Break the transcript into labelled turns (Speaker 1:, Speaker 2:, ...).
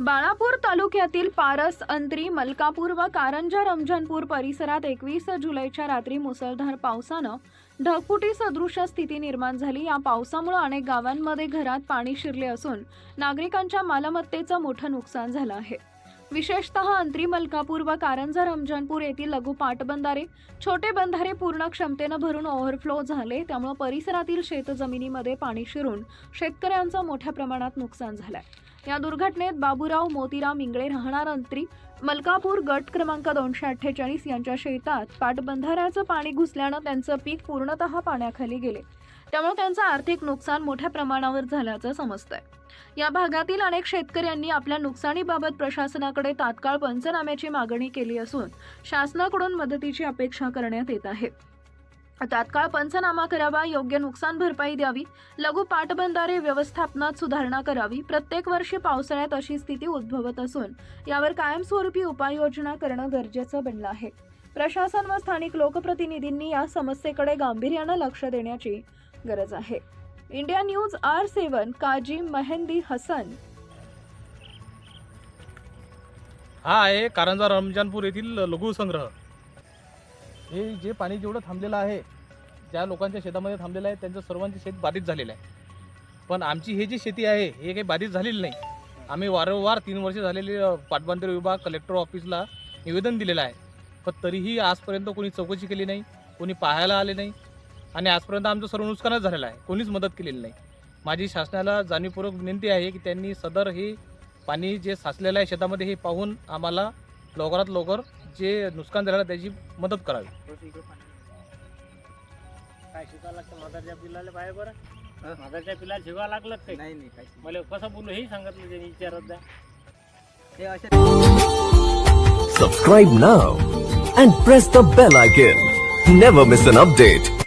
Speaker 1: बाळापूर तालुक्यातील पारस अंत्री मलकापूर व कारंजा रमजानपूर परिसरात एकवीस जुलैच्या रात्री मुसळधार पावसानं ढगफुटी सदृश स्थिती निर्माण झाली. या पावसामुळे अनेक गावांमध्ये घरात पाणी शिरले असून नागरिकांच्या मालमत्तेचं मोठं नुकसान झालं आहे. विशेषतः अंत्री मलकापूर व कारंजा रमजानपूर येथील लघु पाटबंधारे छोटे बंधारे पूर्ण क्षमतेनं भरून ओव्हरफ्लो झाले. त्यामुळे परिसरातील शेतजमिनीमध्ये पाणी शिरून शेतकऱ्यांचं मोठ्या प्रमाणात नुकसान झालं आहे या दुर्घटनेत बाबूराव मोतीराम इंगळे राहणार अंत्री मलकापूर गट क्रमांक दोनशे अठ्ठेचाळीस यांच्या शेतात पाटबंधाऱ्याचं पाणी घुसल्यानं त्यांचं पीक पूर्णतः पाण्याखाली गेले. त्यामुळे त्यांचं आर्थिक नुकसान मोठ्या प्रमाणावर झाल्याचं समजतंय. या भागातील अनेक शेतकऱ्यांनी आपल्या नुकसानीबाबत प्रशासनाकडे तात्काळ पंचनाम्याची मागणी केली असून शासनाकडून मदतीची अपेक्षा करण्यात येत आहे. तात्काळ पंचनामा करावा योग्य नुकसान भरपाई द्यावी लघु पाटबंधारे व्यवस्थापनात सुधारणा करावी प्रत्येक वर्षी पावसाळ्यात अशी स्थिती उद्भवत असून यावर कायमस्वरूपी उपाययोजना करणं गरजेचं बनलं आहे. प्रशासन व स्थानिक लोकप्रतिनिधींनी या समस्येकडे गांभीर्यानं लक्ष देण्याची गरज आहे. India news R seven Kazi Mehndi Hasan.
Speaker 2: हा आहे कारंजा रमजानपूर येथील लघु संग्रह. हे जे पाणी जेवढं थांबलेलं आहे ज्या लोकांच्या शेतामध्ये थांबलेलं आहे त्यांचं सर्वांचे शेत बाधित झालेलं आहे. पण आमची हे जी शेती आहे हे काही बाधित झालेली नाही. आम्ही वारंवार तीन वर्ष झालेले अ, विभाग कलेक्टर ऑफिसला निवेदन दिलेलं आहे. पण तरीही आजपर्यंत कोणी चौकशी केली नाही कोणी पाहायला आले नाही. आणि आजपर्यंत आमचं सर्व नुकसानच झालेलं आहे. कोणीच मदत केलेली नाही. माझी शासनाला जाणीवपूर्वक विनंती आहे की त्यांनी सदर हे पाणी जे साचलेलं आहे शेतामध्ये हे पाहून आम्हाला लवकरात लवकर जे नुकसान आहे त्याची मदत करावी.
Speaker 3: काय शिकायला लागतं? म्हातारच्या पिल्लाला पाय बरं. म्हातारच्या पिल्लाला शिकावं लागलं काही.
Speaker 4: नाही नाही काहीच
Speaker 3: मला कसं बोलू हेही सांगितलं त्यांनी विचारत द्या
Speaker 4: हे असे
Speaker 5: Subscribe now and press the bell icon. Never miss an update.